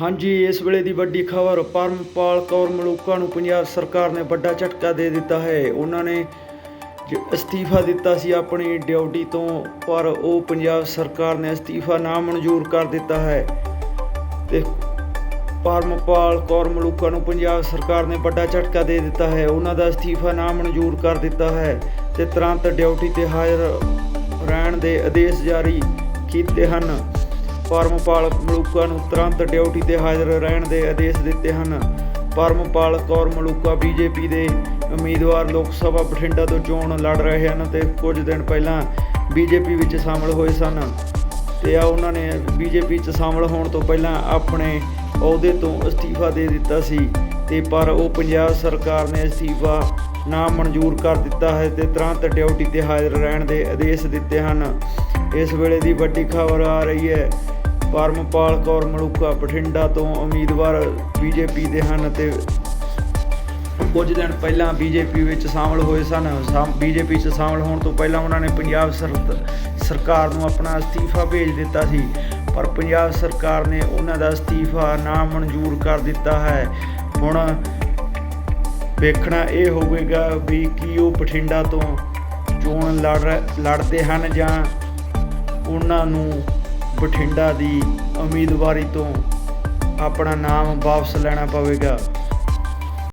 ਹਾਂਜੀ, ਇਸ ਵੇਲੇ ਦੀ ਵੱਡੀ ਖਬਰ, ਪਰਮਪਾਲ ਕੌਰ ਮਲੂਕਾ ਨੂੰ ਪੰਜਾਬ ਸਰਕਾਰ ਨੇ ਵੱਡਾ ਝਟਕਾ ਦੇ ਦਿੱਤਾ ਹੈ। ਉਹਨਾਂ ਨੇ ਅਸਤੀਫਾ ਦਿੱਤਾ ਸੀ ਆਪਣੀ ਡਿਊਟੀ ਤੋਂ, ਪਰ ਉਹ ਪੰਜਾਬ ਸਰਕਾਰ ਨੇ ਅਸਤੀਫਾ ਨਾ ਮਨਜ਼ੂਰ ਕਰ ਦਿੱਤਾ ਹੈ। ਤੇ ਪਰਮਪਾਲ ਕੌਰ ਮਲੂਕਾ ਨੂੰ ਪੰਜਾਬ ਸਰਕਾਰ ਨੇ ਵੱਡਾ ਝਟਕਾ ਦੇ ਦਿੱਤਾ ਹੈ। ਉਹਨਾਂ ਦਾ ਅਸਤੀਫਾ ਨਾ ਮਨਜ਼ੂਰ ਕਰ ਦਿੱਤਾ ਹੈ ਤੇ ਤੁਰੰਤ ਡਿਊਟੀ ਤੇ ਹਾਜ਼ਰ ਰਹਿਣ ਦੇ ਆਦੇਸ਼ ਜਾਰੀ ਕੀਤੇ ਹਨ। ਪਰਮਪਾਲ ਮਲੂਕਾ ਨੂੰ ਤੁਰੰਤ ਡਿਊਟੀ ਤੇ ਹਾਜ਼ਰ ਰਹਿਣ ਦੇ ਆਦੇਸ਼ ਦਿੱਤੇ ਹਨ। ਪਰਮਪਾਲ ਕੌਰ ਮਲੂਕਾ ਬੀਜੇਪੀ ਦੇ ਉਮੀਦਵਾਰ ਲੋਕ ਸਭਾ ਬਠਿੰਡਾ ਤੋਂ ਚੋਣ ਲੜ ਰਹੇ ਹਨ ਤੇ ਕੁਝ ਦਿਨ ਪਹਿਲਾਂ ਬੀਜੇਪੀ ਵਿੱਚ ਸ਼ਾਮਲ ਹੋਏ ਸਨ। ਤੇ ਆ ਉਹਨਾਂ ਨੇ ਬੀਜੇਪੀ 'ਚ ਸ਼ਾਮਲ ਹੋਣ ਤੋਂ ਪਹਿਲਾਂ ਆਪਣੇ ਅਹੁਦੇ ਤੋਂ ਅਸਤੀਫਾ ਦੇ ਦਿੱਤਾ ਸੀ। ਤੇ ਪਰ ਉਹ ਪੰਜਾਬ ਸਰਕਾਰ ਨੇ ਅਸਤੀਫਾ ਨਾ ਮਨਜ਼ੂਰ ਕਰ ਦਿੱਤਾ ਹੈ ਤੇ ਤੁਰੰਤ ਡਿਊਟੀ ਤੇ ਹਾਜ਼ਰ ਰਹਿਣ ਦੇ ਆਦੇਸ਼ ਦਿੱਤੇ ਹਨ। ਇਸ ਵੇਲੇ ਦੀ ਵੱਡੀ ਖਬਰ ਆ ਰਹੀ ਹੈ ਪਰਮਪਾਲ ਕੌਰ ਮਲੂਕਾ ਬਠਿੰਡਾ ਤੋਂ ਉਮੀਦਵਾਰ ਬੀਜੇਪੀ ਦੇ ਹਨ ਅਤੇ ਕੁਝ ਦਿਨ ਪਹਿਲਾਂ ਬੀਜੇਪੀ ਵਿੱਚ ਸ਼ਾਮਲ ਹੋਏ ਸਨ। ਬੀਜੇਪੀ 'ਚ ਸ਼ਾਮਲ ਹੋਣ ਤੋਂ ਪਹਿਲਾਂ ਉਹਨਾਂ ਨੇ ਪੰਜਾਬ ਸਰਕਾਰ ਨੂੰ ਆਪਣਾ ਅਸਤੀਫਾ ਭੇਜ ਦਿੱਤਾ ਸੀ। ਪਰ ਪੰਜਾਬ ਸਰਕਾਰ ਨੇ ਉਹਨਾਂ ਦਾ ਅਸਤੀਫਾ ਨਾ ਮਨਜ਼ੂਰ ਕਰ ਦਿੱਤਾ ਹੈ। ਹੁਣ ਵੇਖਣਾ ਇਹ ਹੋਵੇਗਾ ਵੀ ਕੀ ਉਹ ਬਠਿੰਡਾ ਤੋਂ ਚੋਣ ਲੜ ਲੜਦੇ ਹਨ ਜਾਂ ਉਹਨਾਂ ਨੂੰ ਬਠਿੰਡਾ ਦੀ ਉਮੀਦਵਾਰੀ ਤੋਂ ਆਪਣਾ ਨਾਮ ਵਾਪਸ ਲੈਣਾ ਪਵੇਗਾ।